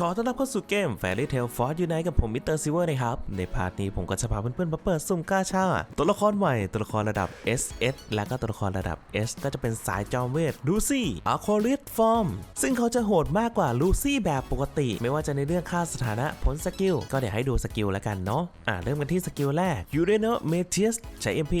ขอต้อนรับเข้าสู่เกม Fairy Tail Force Unite กับผมมิสเตอร์ซิเวอร์นะครับ ในพาร์ทนี้ผมก็จะพาเพื่อนๆมาเปิดสุ่มกาชา ตัวละครใหม่ตัวละครระดับ SS และก็ตัวละครระดับ S ก็จะเป็นสายจอมเวทลูซี่อะคอริสฟอร์มซึ่งเขาจะโหดมากกว่าลูซี่แบบปกติ ไม่ว่าจะในเรื่องค่าสถานะผลสกิล ก็เดี๋ยวให้ดูสกิลแล้วกันเนาะอ่าเริ่มกันที่สกิลแรก u r a n o m e t i u s ใช้ MP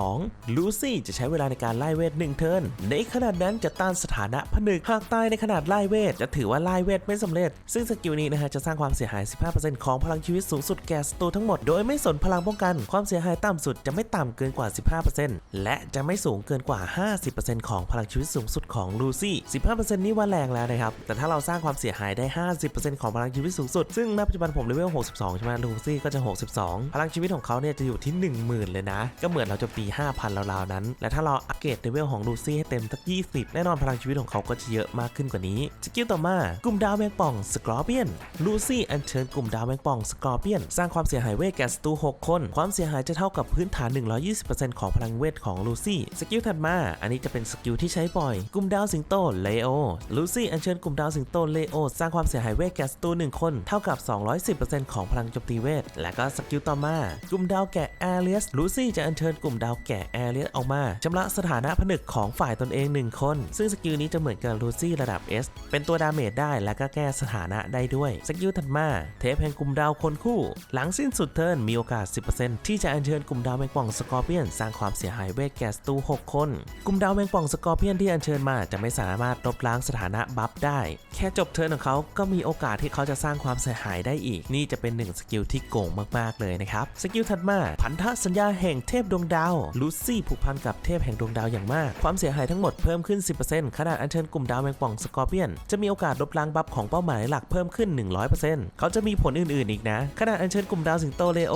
62ลูซี่จะใช้เวลาในการไล่เวท1เทิร์นในขณะนั้นจะต้านสถานะผนึกหากตายในขนาดไล่เวทจะถือว่าไล่เวทไม่สำเร็จซึ่งสกิลนี้นะฮะจะสร้างความเสียหาย 15%ของพลังชีวิตสูงสุดแก่ศัตรูทั้งหมด โดยไม่สนพลังป้องกัน ความเสียหายต่ำสุดจะไม่ต่ำเกินกว่า 15%และจะไม่สูงเกินกว่า 50%ของพลังชีวิตสูงสุดของลูซี่ 15%นี่ว่าแรงแล้วนะครับ แต่ถ้าเราสร้างความเสียหายได้ 50%ของพลังชีวิตสูงสุด ซึ่งณปัจจุบันผมเลเวล 62 ใช่ไหมลูซี่ก็จะ 62 พลังชีวิตของเขาเนี่ยจะอยู่ที่ 10,000 เลยนะ ก็เหมือนเราจะปี 5,000ราวๆนั้น และถ้าเราอัปเกรดเลเวลของลูซี่ให้เต็มสัก 20 แน่นอนพลังชีวิตของเขาก็จะเยอะมากขึ้นกว่านี้สกิลต่อมากลุ่มดาวแมงป่องสกอร์เปียน ลูซี่อัญเชิญกลุ่มดาวแมงป่องสกอร์เปียน สร้างความเสียหายเวทแก่ศัตรู 6 คน ความเสียหายจะเท่ากับพื้นฐาน 120%ของพลังเวทของลูซี่สกิลถัดมา อันนี้จะเป็นสกิลที่ใช้บ่อย กลุ่มดาวสิงโตเลโอลูซี่อัญเชิญกลุ่มดาวสิงโตเลโอสร้างความเสียหายเวทแก่ศัตรู1คนเท่ากับ 210%ของพลังโจมตีเวท และก็สกิลต่อมา กลุ่มดาวแกะแอเรียสลูซี่จะอัญเชิญกลุ่มดาวแกะแอเรียสออกมาชำระสถานะผนึกของฝ่ายตนเอง 1 คน ซึ่งสกิลนี้จะเหมือนกับลูซี่ระดับ S เป็นตัวดาเมจได้และก็แก้สถานะได้ด้วยสกิลถัดมาเทปแห่งกลุ่มดาวคนคู่ หลังสิ้นสุดเทิร์นมีโอกาส 10%ที่จะอัญเชิญกลุ่มดาวแมงป่องสกอร์เปียนสร้างความเสียหายเวทแก่ศัตรู6 คน กลุ่มดาวแมงป่องสกอร์เปียนที่อัญเชิญมาจะไม่สามารถลบล้างสถานะบัฟได้ แค่จบเทิร์นของเขาก็มีโอกาสที่เขาจะสร้างความเสียหายได้อีก นี่จะเป็นหนึ่งสกิลที่โกงมากๆเลยนะครับสกิลถัดมาพันธสัญญาแห่งเทพดวงดาวลูซี่ผูกพันกับเทพแห่งดวงดาวอย่างมาก ความเสียหายทั้งหมดเพิ่มขึ้น 10%ขนาดอัญเชิญกลุ่มดาวแมงป่องสกอร์เปียนจะมีโอกาสลบล้างบัฟของเป้าหมายหลักเพิ่มขึ้น 100%เขาจะมีผลอื่นๆอีกนะ ขนาดอัญเชิญกลุ่มดาวสิงโตเลโอ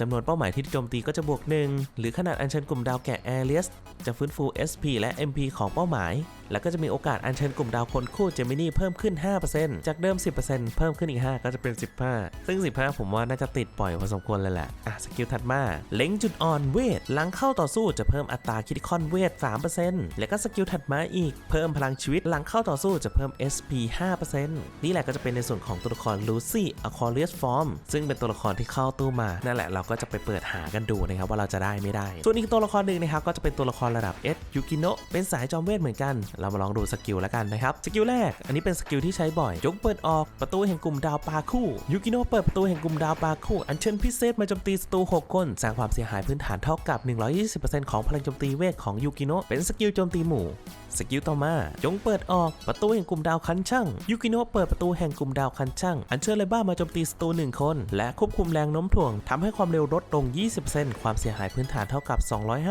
จำนวนเป้าหมายที่โจมตีก็จะบวก 1 หรือขนาดอัญเชิญกลุ่มดาวแกะแอเรียสจะฟื้นฟู SP และ MP ของเป้าหมาย แล้วก็จะมีโอกาสอัญเชิญกลุ่มดาวคนคู่เจมินี่เพิ่มขึ้น 5%จากเดิม 10%เพิ่มขึ้นอีก 5 ก็จะเป็น 15 ซึ่ง 15 ผมว่าน่าจะติดปล่อยพอสมควรเลยแหละอะสกิลถัดมา เล็งจุดอ่อนเวท หลังเข้าต่อสู้จะเพิ่มอัตราคิดคอนเวท 3%แล้วก็สกิลถัดมาอีก เพิ่มพลังชีวิตหลังเข้าต่อสู้จะเพิ่ม SP 5%นี่แหละก็จะเป็นในส่วนของตัวละครลูซี่อะคอเรียสฟอร์มซึ่งเป็นตัวละครที่เข้าตู้มา นั่นแหละเราก็จะไปเปิดหากันดูนะครับว่าเราจะได้ไม่ได้ ส่วนอีกตัวละครหนึ่งนะครับก็จะเป็นตัวละครระดับ S ยูกิโนะเป็นสายจอมเวทเหมือนกันเรามาลองดูสกิลแล้วกันนะครับ สกิลแรก อันนี้เป็นสกิลที่ใช้บ่อย ยกเปิดออกประตูแห่งกลุ่มดาวปลาคู่ ยูกิโนะเปิดประตูแห่งกลุ่มดาวปลาคู่ อัญเชิญพิเศษมาโจมตีศัตรู6คนสร้างความเสียหายพื้นฐานเท่ากับ 120%ของพลังโจมตีเวทของยูกิโนะเป็นสกิลโจมตีหมู่สกิลต่อมาจงเปิดออกประตูแห่งกลุ่มดาวคันช่างยูกิโนะเปิดประตูแห่งกลุ่มดาวคันช่างอัญเชิญเลบ้ามาโจมตีศัตรูหนึ่งคน และควบคุมแรงโน้มถ่วงทำให้ความเร็วลดลง 20%ความเสียหายพื้นฐานเท่ากับ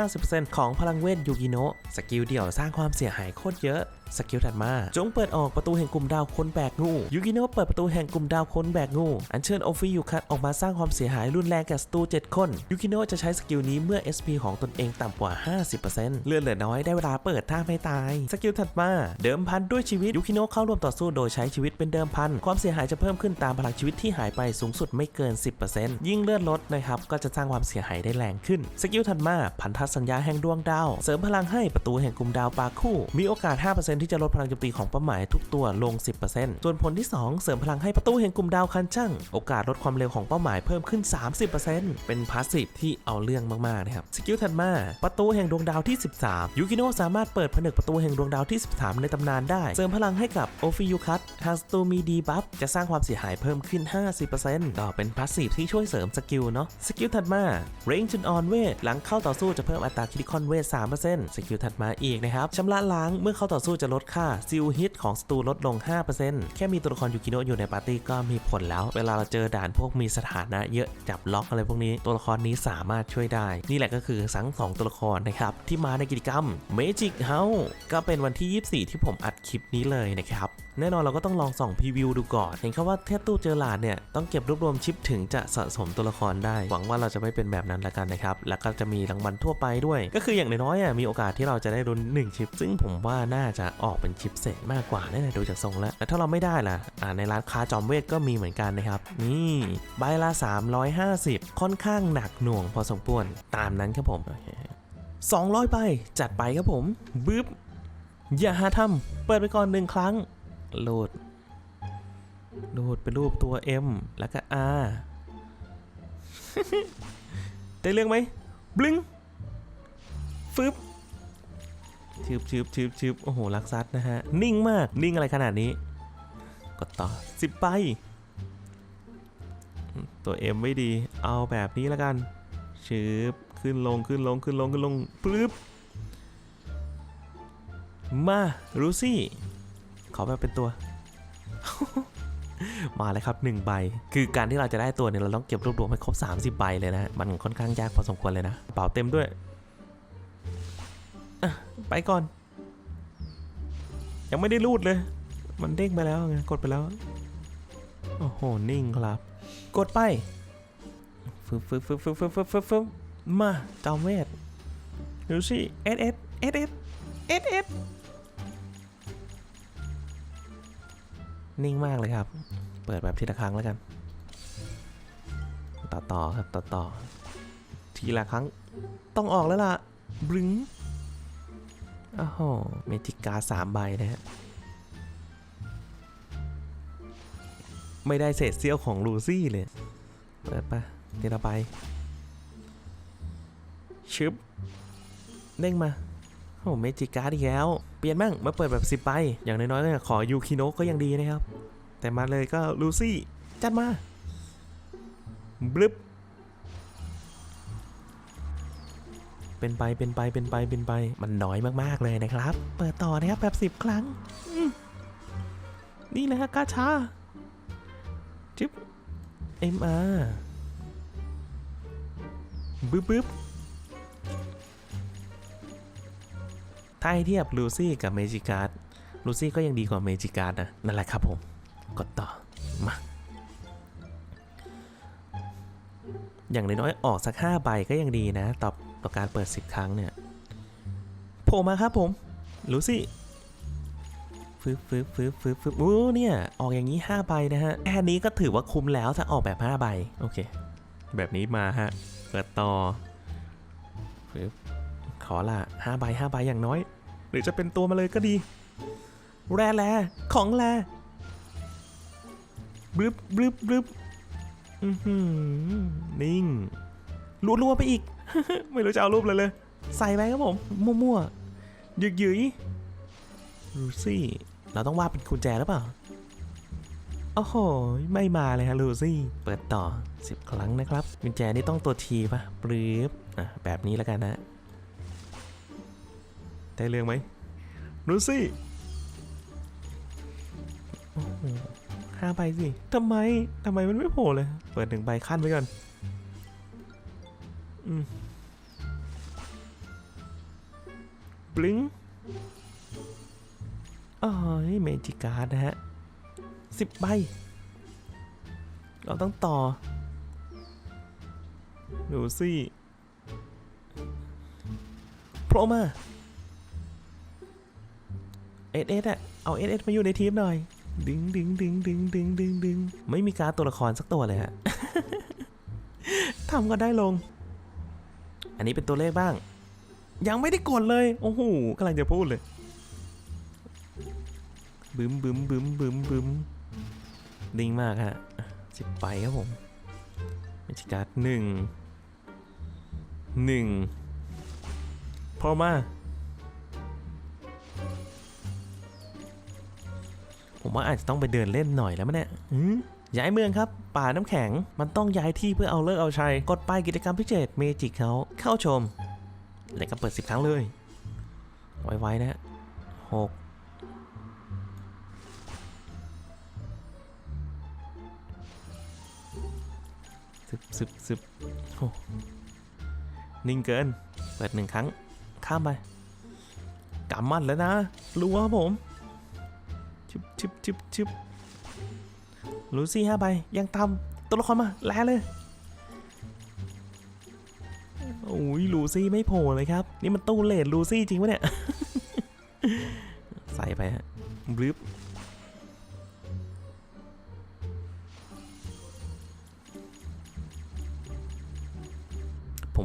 250%ของพลังเวทยูกิโนะสกิลเดี่ยวสร้างความเสียหายโคตรเยอะ สกิลถัดมา จงเปิดออกประตูแห่งกลุ่มดาวคนแบกงูยูกิโนะเปิดประตูแห่งกลุ่มดาวคนแบกงูอัญเชิญโอฟิยูคัตออกมาสร้างความเสียหายรุนแรงแก่ศัตรู7คนยูกิโนะจะใช้สกิลนี้เมื่อ SP ของตนเองต่ำกว่า 50%เลือดเหลือน้อยได้เวลาเปิดท่าไม่ตาย สกิลถัดมา เดิมพันด้วยชีวิตยูกิโนะเข้าร่วมต่อสู้โดยใช้ชีวิตเป็นเดิมพัน ความเสียหายจะเพิ่มขึ้นตามพลังชีวิตที่หายไปสูงสุดไม่เกิน 10%ยิ่งเลือดลดนะครับก็จะสร้างความเสียหายได้แรงขึ้น สกิลถัดมา พันธสัญญาแห่งดวงดาว เสริมพลังให้ประตูแห่งกลุ่มดาวปาคู่ มีโอกาส 5%ที่จะลดพลังโจมตีของเป้าหมายทุกตัวลง 10%ส่วนผลที่ 2 เสริมพลังให้ประตูแห่งกลุ่มดาวคันช่างโอกาสลดความเร็วของเป้าหมายเพิ่มขึ้น 30%เป็นพาสซีฟที่เอาเรื่องมากๆนะครับสกิลถัดมา ประตูแห่งดวงดาวที่ 13 ยูกิโนะสามารถเปิดผนึกประตูแห่งดวงดาวที่ 13 ในตำนานได้ เสริมพลังให้กับโอฟิยูคัตหากศัตรูมีดีบัฟจะสร้างความเสียหายเพิ่มขึ้น 50%ก็เป็นพาสซีฟที่ช่วยเสริมสกิลเนาะสกิลถัดมาเร่งจุดอ่อนเวทหลังเข้าต่อสู้จะเพิ่มอัตราคิดคอนเวท3%สกิลถัดมาอีกนะครับชำระล้างเมื่อเข้าต่อสู้จะลดค่าซิลฮิตของศัตรูลดลง 5%แค่มีตัวละครยูกิโนะอยู่ในปาร์ตี้ก็มีผลแล้ว เวลาเราเจอด่านพวกมีสถานะเยอะจับล็อกอะไรพวกนี้ ตัวละครนี้สามารถช่วยได้ นี่แหละก็คือสังสองตัวละครนะครับที่มาในกิจกรรม Magic House ก็เป็นวันที่ 24 ที่ผมอัดคลิปนี้เลยนะครับ แน่นอนเราก็ต้องลองส่องพรีวิวดูก่อน เห็นเขาว่าเทพตู้เจอหลาดเนี่ยต้องเก็บรวบรวมชิปถึงจะสะสมตัวละครได้ หวังว่าเราจะไม่เป็นแบบนั้นละกันนะครับ แล้วก็จะมีรางวัลทั่วไปด้วย ก็คืออย่างน้อยๆมีโอกาสที่เราจะได้รุน1ชิป ซึ่งผมว่าน่าจะออกเป็นชิปเศษมากกว่าแน่ๆดูจากทรงแล้วแล้วถ้าเราไม่ได้ล่ะในร้านค้าจอมเวทก็มีเหมือนกันนะครับนี่ใบละ 350 ค่อนข้างหนักหน่วงพอสมควรตามนั้นครับผมโอเค200ไปจัดไปครับผมบึ๊บอย่าหาทำเปิดไปก่อนหนึ่งครั้ง โหลดรูดเป็นรูปตัว M แล้วก็ R ได้เรื่องไหมบลึงฟึบชืบชืบชืบชืบโอ้โหลักซัดนะฮะ นิ่งมาก นิ่งอะไรขนาดนี้ กดต่อสิบไป ตัว M ไม่ดี เอาแบบนี้แล้วกันชืบขึ้นลงขึ้นลงขึ้นลงขึ้นลงปึ๊บมารูซี่ ขอแบบเป็นตัว มาเลยครับ1ใบ คือการที่เราจะได้ตัวเนี่ยเราต้องเก็บรวบรวมให้ครบ 30 ใบเลยนะ มันค่อนข้างยากพอสมควรเลยนะกระเป๋าเต็มด้วย ไปก่อน ยังไม่ได้รูดเลย มันเด้งไปแล้วไง กดไปแล้ว โอ้โห นิ่งครับ กดไปฟึบฟึบฟึบฟึบฟึบฟึบฟึบฟึบมาจอมเวทดูสิเอสเอสเอสเอสเอสเอส นิ่งมากเลยครับ เปิดแบบทีละครั้งแล้วกัน ต่อต่อครับต่อต่อทีละครั้งต้องออกแล้วล่ะบรึงอ้าวโหเมจิกาสามใบนะฮะ ไม่ได้เศษเสี้ยวของลูซี่เลย เปิดปะทีละใบชึบเด้งมา อ้เมจิการ์ดอีกแล้ว เปลี่ยนบ้างมาเปิดแบบสิบใบอย่างน้อยๆก็ขอยูคิโนะก็ยังดีนะครับ แต่มาเลยก็ลูซี่จัดมาบลึบเป็นไปเป็นไปเป็นไปเป็นไปมันน้อยมากๆเลยนะครับ เปิดต่อนะครับแบบสิบ10 ครั้ง นี่แหละฮะกาชาจึ๊บเอ็มอาบึ๊บบึ๊บ ถ้าให้เทียบลูซี่กับเมจิการ์ดลูซี่ก็ยังดีกว่าเมจิการ์ดนะ นั่นแหละครับผม กดต่อ มา อย่างน้อยๆออกสัก 5 ใบก็ยังดีนะ ต่อต่อการเปิด 10 ครั้งเนี่ยโผล่มาครับผมลูซี่ฟึบฟึบฟึบฟึบฟึบอู้เนี่ย ออกอย่างนี้5ใบนะฮะ แค่นี้ก็ถือว่าคุ้มแล้วถ้าออกแบบ5ใบ โอเค แบบนี้มาฮะ เปิดต่อฟึบ ขอละห้าใบห้าใบอย่างน้อย หรือจะเป็นตัวมาเลยก็ดี แร่แร่ของแร่บลึบบลึบบลึบนิ่งรัวๆไปอีก ไม่รู้จะเอารูปเลยเลย ใส่ไปครับผม มั่วๆหยึกหยืยรูซี่ เราต้องวาดเป็นกุญแจหรือเปล่า โอ้โห ไม่มาเลยฮะลูซี่ เปิดต่อ 10 ครั้งนะครับ กุญแจนี่ต้องตัวทีปะปรืบอะ แบบนี้แล้วกันนะ ได้เรื่องไหมรูซี่โอ้โหห้าใบสิทำไมทำไมมันไม่โผล่เลย เปิดหนึ่งใบขั้นไว้ก่อนอืมบลิงอ๋อเมจิการ์ดนะฮะสิบใบ เราต้องต่อ ดูสิโผล่มา เอสเอสอะเอาเอสเอสมาอยู่ในทีมหน่อย ดึงดึงดึงดึงดึงดึงดึงไม่มีการดตัวละครสักตัวเลยฮะทำก็ได้ลง อันนี้เป็นตัวเลขบ้าง ยังไม่ได้กดเลย โอ้โหกำลังจะพูดเลยบึ้มบึ้มบึ้มบึ้มบึ้มดิงมากฮะสิบไปครับผมเมจิการ์ดหนึ่งหนึ่งพอมา ผมว่าอาจจะต้องไปเดินเล่นหน่อยแล้วมั้งเนี่ยหืมย้ายเมืองครับป่าน้ำแข็งมันต้องย้ายที่เพื่อเอาเลิกเอาชัยกดไปกิจกรรมพิเศษเมจิกเขาเข้าชม แล้วก็เปิดสิบครั้งเลย ไว้ๆนะฮะหกสิบสิบสิบโอ้นิ่งเกิน เปิดหนึ่งครั้ง ข้ามไปกำมันแล้วนะรู้ว่าผม ชิบชิบชิบชิบลูซี่ห้าใบ ยังตำตัวละครมาแล้วเลย โอ้ยลูซี่ไม่โผล่เลยครับ นี่มันตู้เลดลูซี่จริงปะเนี่ย ใส่ไปฮะบลิบ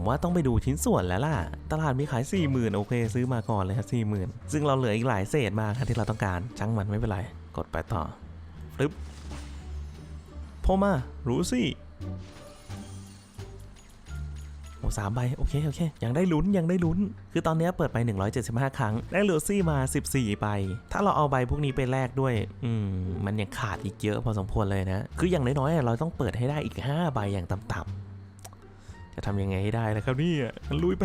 ผมว่าต้องไปดูชิ้นส่วนแล้วล่ะ ตลาดมีขาย 4 0,000 โอเค ซื้อมาก่อนเลยครับ40,000ซึ่งเราเหลืออีกหลายเศษมากครับที่เราต้องการช่างมันไม่เป็นไร กดไปต่อฟลิปโผล่มารู้สิโอ้สามใบโอเคโอเคยังได้ลุ้นยังได้ลุ้น คือตอนนี้เปิดไป 175 ครั้ง ได้ลูซี่มา 14ใบถ้าเราเอาใบพวกนี้ไปแลกด้วย อืม มันยังขาดอีกเยอะพอสมควรเลยนะ คืออย่างน้อยๆเราต้องเปิดให้ได้อีก 5 ใบอย่างต่ำๆ จะทำยังไงให้ได้นะครับเนี่ยงั้นลุยไป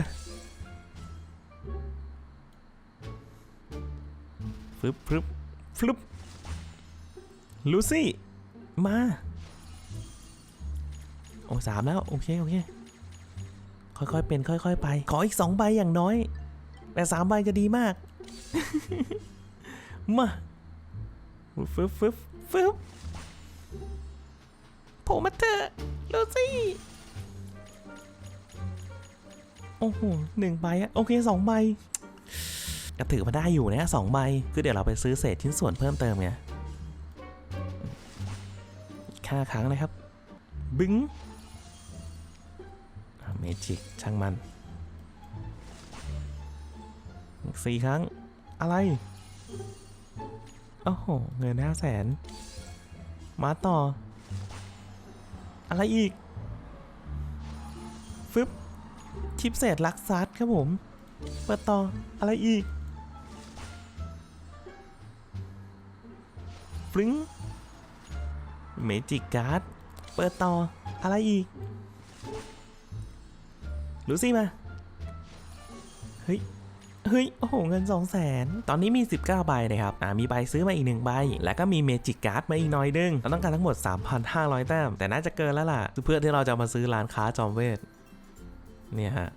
ฟึบฟึบฟลุบลูซี่ มา โอ้สามแล้ว โอเค โอเค ค่อยๆ เป็น ค่อย ๆ ไป ขออีกสองใบอย่างน้อย แต่สามใบจะดีมาก มาฟึบฟึบฟึบโผล่มาเถอะลูซี่ โอ้โหหนึ่งใบอะโอเคสองใบก็ถือมาได้อยู่นะสองใบคือเดี๋ยวเราไปซื้อเศษชิ้นส่วนเพิ่มเติมไงค่าครั้งนะครับ บึ้งเมจิกช่างมันสี่ครั้งอะไร โอ้โห เงินห้าแสนมาต่อ อะไรอีก ฟึบ ชิปเศษลักซัดครับผม เปิดต่อ อะไรอีกฟริ้งเมจิกการ์ด เปิดต่อ อะไรอีกลูซี่มา เฮ้ย เฮ้ย โอ้โห เงิน 2 0 0แสนตอนนี้มี 19 ใบนะครับ อ่า มีใบซื้อมาอีกหนึ่งใบ แล้วก็มีเมจิกการ์ดมาอีกหน่อยนึงเราต้องการทั้งหมด 3,500 แต้ม แต่น่าจะเกินแล้วล่ะ เพื่อที่เราจะมาซื้อร้านค้าจอมเวท เนี่ยฮะ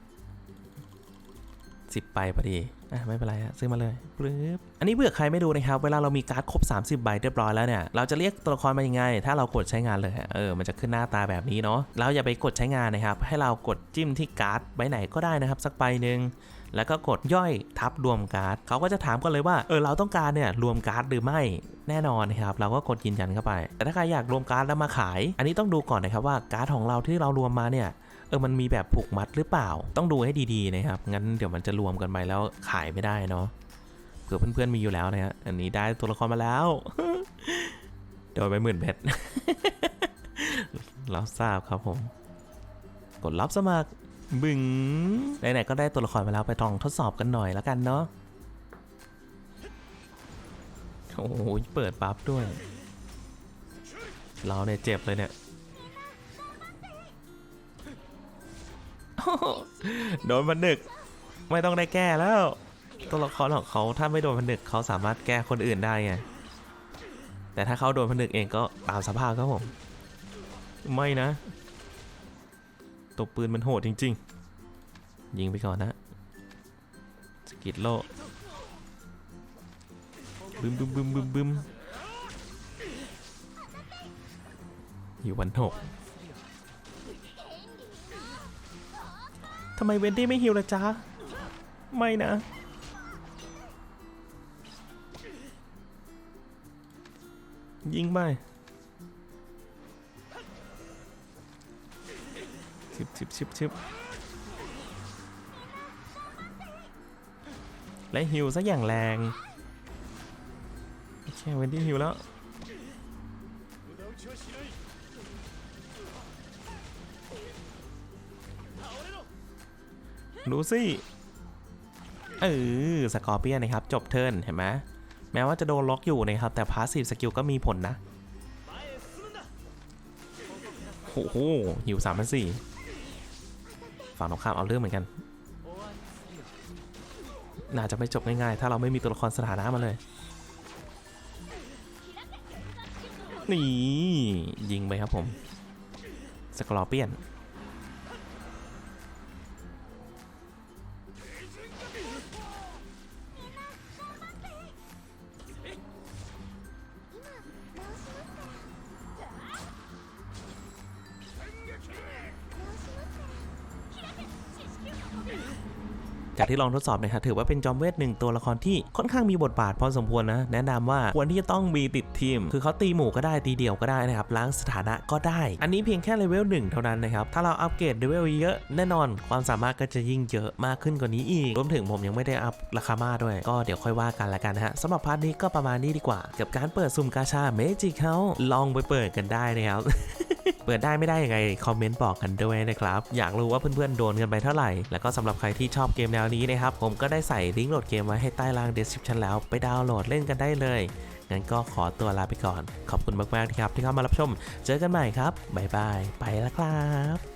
10ใบพอดี อะไม่เป็นไรฮะซื้อมาเลยปึ๊บอันนี้เผื่อใครไม่ดูนะครับ เวลาเรามีการ์ดครบ 30 ใบเรียบร้อยแล้วเนี่ย เราจะเรียกตัวละครมายังไง ถ้าเรากดใช้งานเลย เออ มันจะขึ้นหน้าตาแบบนี้เนาะ เราอย่าไปกดใช้งานนะครับ ให้เรากดจิ้มที่การ์ดใบไหนก็ได้นะครับ สักใบหนึ่งแล้วก็กดย่อยทับรวมการ์ดเขาก็จะถามกันเลยว่า เออเราต้องการเนี่ยรวมการ์ดหรือไม่แน่นอนนะครับ เราก็กดยืนยันเข้าไป แต่ถ้าใครอยากรวมการ์ดแล้วมาขาย อันนี้ต้องดูก่อนนะครับว่าการ์ดของเราที่เรารวมมาเนี่ย เออมันมีแบบผูกมัดหรือเปล่า ต้องดูให้ดีๆนะครับ งั้นเดี๋ยวมันจะรวมกันไปแล้วขายไม่ได้เนาะเผื่อเพื่อนๆมีอยู่แล้วนะฮะอันนี้ได้ตัวละครมาแล้วโดนไปหมื่นเพชรเราทราบครับผม กดรับสมัครบึงไหนๆก็ได้ตัวละครมาแล้วไปลองทดสอบกันหน่อยแล้วกันเนาะโอ้โหเปิดปั๊บด้วย เราเนี่ยเจ็บเลยเนี่ย โดนมันดึก ไม่ต้องได้แก้แล้ว ตัวละครของเขาถ้าไม่โดนผนึกเขาสามารถแก้คนอื่นได้ไง แต่ถ้าเขาโดนผนึกเองก็ตามสภาพครับผม ไม่นะ ตัวปืนมันโหดจริง ๆ ยิงไปก่อนนะ สกิดโลบึมบึมบึมบึมบึมอยู่วันหก ทำไมเวนดี้ไม่ฮิวล่ะจ๊ะ ไม่นะ ยิงไปชิบชิบชิบชิบและฮิวซะอย่างแรงโอเคเวนดี้ฮิวแล้ว ดูสิเออสกอร์เปียนะครับ จบเทิร์นเห็นไหมแม้ว่าจะโดนล็อกอยู่นะครับ แต่พาสซีฟสกิลก็มีผลนะโอ้โหหิวสามพันสี่ฝั่งตรงข้ามเอาเรื่องเหมือนกัน น่าจะไม่จบง่ายๆ ถ้าเราไม่มีตัวละครสถานะมาเลย นี่ ยิงไปครับผม สกอร์เปียน 지금까지 จากที่ลองทดสอบนะครับถือว่าเป็นจอมเวทหนึ่งตัวละครที่ค่อนข้างมีบทบาทพอสมควรนะ แนะนำว่าควรที่จะต้องมีติดทีม คือเขาตีหมู่ก็ได้ตีเดี่ยวก็ได้นะครับล้างสถานะก็ได้ อันนี้เพียงแค่เลเวลหนึ่งเท่านั้นนะครับถ้าเราอัปเกรดเลเวลเยอะแน่นอนความสามารถก็จะยิ่งเยอะมากขึ้นกว่านี้อีกรวมถึงผมยังไม่ได้อัพราคามาด้วย ก็เดี๋ยวค่อยว่ากันละกันนะฮะสำหรับพาร์ทนี้ก็ประมาณนี้ดีกว่า กับการเปิดสุ่มกาชาเมจิกเขาลองไปเปิดกันได้นะครับ เปิดได้ไม่ได้ยังไงคอมเมนต์บอกกันด้วยนะครับ อยากรู้ว่าเพื่อนๆโดนกันไปเท่าไหร่ แล้วก็สำหรับใครที่ชอบเกมแนวนี้นะครับ ผมก็ได้ใส่ลิงก์โหลดเกมไว้ให้ใต้ล่าง description แล้วไปดาวน์โหลดเล่นกันได้เลย งั้นก็ขอตัวลาไปก่อน ขอบคุณมากๆนะครับที่เข้ามารับชม เจอกันใหม่ครับบ๊ายบายไปแล้วครับ